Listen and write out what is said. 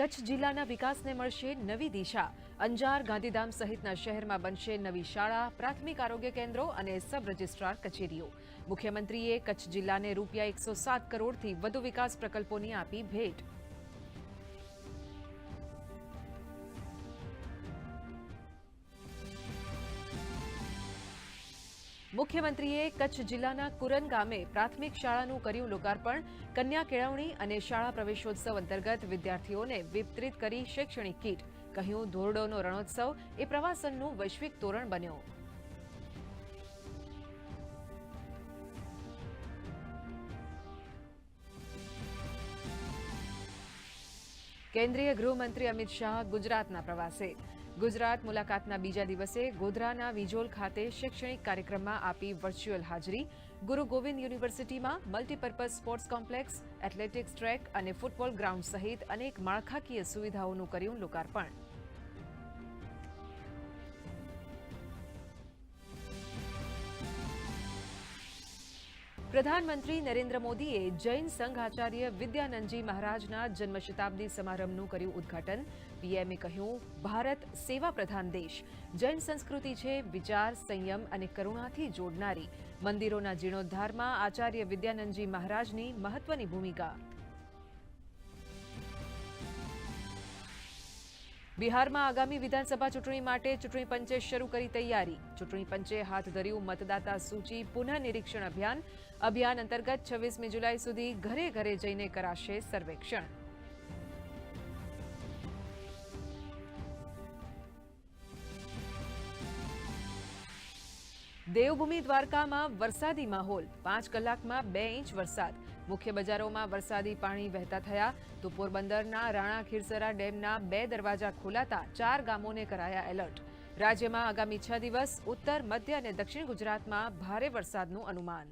કચ્છ જિલ્લાના વિકાસને મળશે નવી દિશા. અંજાર, ગાંધીધામ સહિતના શહેરમાં બનશે નવી શાળા, પ્રાથમિક આરોગ્ય કેન્દ્રો અને સબ રજિસ્ટ્રાર કચેરીઓ. મુખ્યમંત્રીએ કચ્છ જિલ્લાને રૂપિયા એકસો સાત કરોડથી વધુ વિકાસ પ્રકલ્પોની આપી ભેટ. મુખ્યમંત્રીએ કચ્છ જિલ્લાના કુરન ગામે પ્રાથમિક શાળાનું કર્યું લોકાર્પણ, કન્યા કેળવણી અને શાળા પ્રવેશોત્સવ અંતર્ગત વિદ્યાર્થીઓને વિતરિત કરી શૈક્ષણિક કીટ. કહ્યું, ધોરડોનો રણોત્સવ એ પ્રવાસનનું વૈશ્વિક તોરણ બન્યો. કેન્દ્રીય ગૃહમંત્રી અમિત શાહ ગુજરાતના પ્રવાસે. ગુજરાત મુલાકાતના બીજા દિવસે ગોધરાના વિજોલ ખાતે શૈક્ષણિક કાર્યક્રમમાં આપી વર્ચ્યુઅલ હાજરી. ગુરુ ગોવિંદ યુનિવર્સિટીમાં multipurpose sports complex athletics track અને ફૂટબોલ ગ્રાઉન્ડ સહિત અનેક માળખાકીય સુવિધાઓનું કર્યું લોકાર્પણ. પ્રધાનમંત્રી નરેન્દ્ર મોદીએ જૈન સંઘ આચાર્ય વિદ્યાનંદજી મહારાજના જન્મ શતાબ્દી સમારંભનું કર્યું ઉદ્ઘાટન. પીએમએ કહ્યું, ભારત સેવા પ્રધાન દેશ. જૈન સંસ્કૃતિ છે વિચાર, સંયમ અને કરુણાથી જોડનારી. મંદિરોના જીર્ણોદ્ધારમાં આચાર્ય વિદ્યાનંદજી મહારાજની મહત્વની ભૂમિકા. બિહારમાં આગામી વિધાનસભા ચૂંટણી માટે ચૂંટણી પંચે શરૂ કરી તૈયારી. ચૂંટણી પંચે હાથ ધર્યું મતદાતા સૂચિ પુનઃનિરીક્ષણ અભિયાન. અભિયાન અંતર્ગત છવ્વીસમી જુલાઈ સુધી ઘરે ઘરે જઈને કરાશે સર્વેક્ષણ. દેવભૂમિ દ્વારકામાં વરસાદી માહોલ. પાંચ કલાકમાં બે ઇંચ વરસાદ. મુખ્ય બજારોમાં વરસાદી પાણી વહેતા થયા. તો પોરબંદરના રાણા ખીરસરા ડેમના બે દરવાજા ખોલાતા ચાર ગામોને કરાયા એલર્ટ. રાજ્યમાં આગામી છ દિવસ ઉત્તર, મધ્ય અને દક્ષિણ ગુજરાતમાં ભારે વરસાદનું અનુમાન.